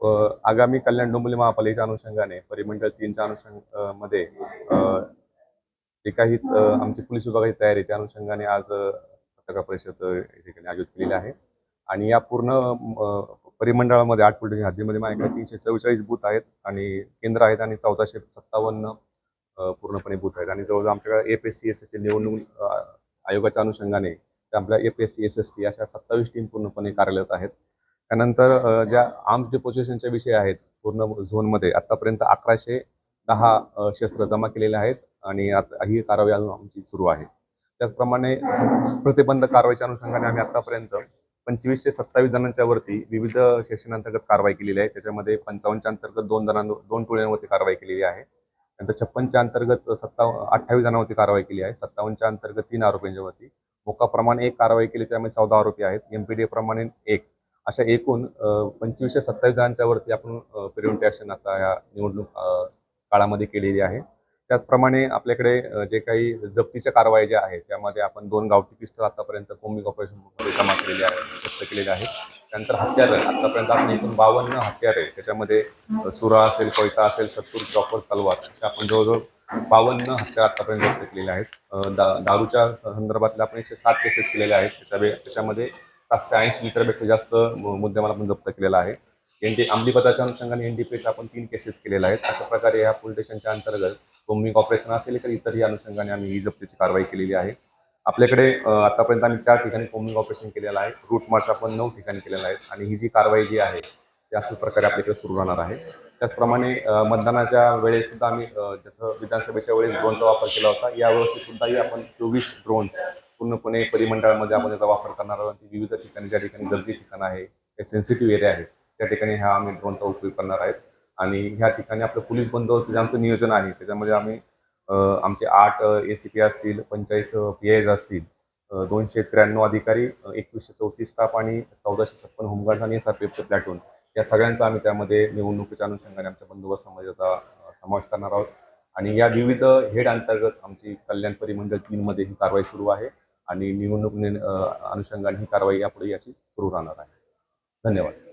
आगामी कल्याण डोंबिवली महापालिकेच्या अनुषंगाने परिमंडळ तीनच्या अनुषंगमध्ये जे काही आमची पोलीस विभागाची तयारी त्या अनुषंगाने आज पत्रकार परिषद या ठिकाणी आयोजित केलेली आहे. आणि या पूर्ण परिमंडळामध्ये आठ पोलीस हद्दीमध्ये माझ्याकडे तीनशे चव्वेचाळीस बूथ आहेत आणि केंद्र आहेत आणि चौदाशे सत्तावन्न पूर्णपणे बूथ आहेत. आणि जवळजवळ आमच्याकडे F S C S S T निवडणूक आयोगाच्या अनुषंगाने आपल्या F S C S S T अशा सत्तावीस टीम पूर्णपणे कार्यरत आहेत. त्यानंतर ज्या आर्म्स डिपोजिशनचे विषय आहेत पूर्ण झोनमध्ये आतापर्यंत अकराशे दहा शस्त्र जमा केलेले आहेत आणि आता ही कारवाई अजून आमची सुरू आहे. त्याचप्रमाणे प्रतिबंध कारवाईच्या अनुषंगाने आम्ही आतापर्यंत पंचवीसशे सत्तावीस जणांच्या वरती विविध सेक्शनअंतर्गत कारवाई केलेली आहे. त्याच्यामध्ये पंचावन्नच्या अंतर्गत दोन जणांवर दोन टोळ्यांवरती कारवाई केलेली आहे. नंतर छप्पनच्या अंतर्गत सत्ता अठ्ठावीस जणांवरती कारवाई केली आहे. सत्तावन्नच्या अंतर्गत तीन आरोपींच्यावरती मोका प्रमाणे एक कारवाई केली त्यामध्ये चौदा आरोपी आहेत. एमपीडी प्रमाणे एक. अशा एकूण पंचवीसशे सत्तावीस जणांच्या वरती आपण प्रिव्हेंटिव्ह ॲक्शन आता या निवडणूक काळामध्ये केलेली आहे. त्याचप्रमाणे आपल्याकडे जे काही जप्तीच्या कारवाई ज्या आहेत त्यामध्ये आपण दोन गावठी पिस्टल आतापर्यंत कोम्बिंग ऑपरेशनमध्ये जमा केलेले आहेत जप्त केलेले आहेत. त्यानंतर हत्यारं आतापर्यंत आपण एकूण बावन्न हत्यारे त्याच्यामध्ये सुरा असेल कोयता असेल सत्तूर चॉपर तलवार अशा आपण जवळजवळ बावन्न हत्यार आतापर्यंत जप्त केलेले आहेत. दा दारूच्या संदर्भातल्या आपण एकशे सात केसेस केलेल्या आहेत. त्याच्या त्याच्यामध्ये सातशे ऐंशी लिटरपेक्षा जास्त मु- मुद्देमाल आपण जप्त केलेला आहे. एन डी अंमली पदाच्या अनुषंगाने एन डी पीचे आपण तीन केसेस केलेल्या आहेत. अशा प्रकारे या पोलीस स्टेशनच्या अंतर्गत कोम्बिंग ऑपरेशन असेल तर इतरही अनुषंगाने आम्ही ही जप्तीची कारवाई केलेली आहे. आपल्याकडे आतापर्यंत आम्ही चार ठिकाणी कोम्बिंग ऑपरेशन केलेलं आहे. रूट मार्च आपण नऊ ठिकाणी केलेलं आहे आणि ही जी कारवाई जी आहे ती अशाच प्रकारे आपल्याकडे सुरू राहणार आहे. त्याचप्रमाणे मतदानाच्या वेळेस सुद्धा आम्ही जसं विधानसभेच्या वेळेस ड्रोनचा वापर केला होता यावेळेस सुद्धाही आपण चोवीस ड्रोन पूर्णपणे परिमंडळामध्ये आपण त्याचा वापर करणार आहोत. विविध ठिकाणी ज्या ठिकाणी गर्दी ठिकाण आहे हे सेन्सिटिव्ह एरिया आहे त्या ठिकाणी ह्या आम्ही ड्रोनचा उपयोग करणार आहेत. आणि ह्या ठिकाणी आपलं पोलीस बंदोबस्त जे आमचं नियोजन आहे त्याच्यामध्ये आम्ही आमचे आठ ए सी पी असतील पंचेचाळीस पी आयज असतील दोनशे त्र्याण्णव अधिकारी एकवीसशे चौतीस स्टाफ आणि चौदाशे छप्पन होमगार्ड आणि एस आर पी एफचे प्लॅटून या सगळ्यांचा आम्ही त्यामध्ये निवडणुकीच्या अनुषंगाने आमच्या बंदोबस्तामध्ये त्याचा समावेश करणार आहोत. आणि या विविध हेड अंतर्गत आमची कल्याण परिमंडळ तीनमध्ये ही कारवाई सुरू आहे. आणि निवडणूक अनुषंगाने ही कारवाई यापुढे याची सुरू राहणार आहे. धन्यवाद.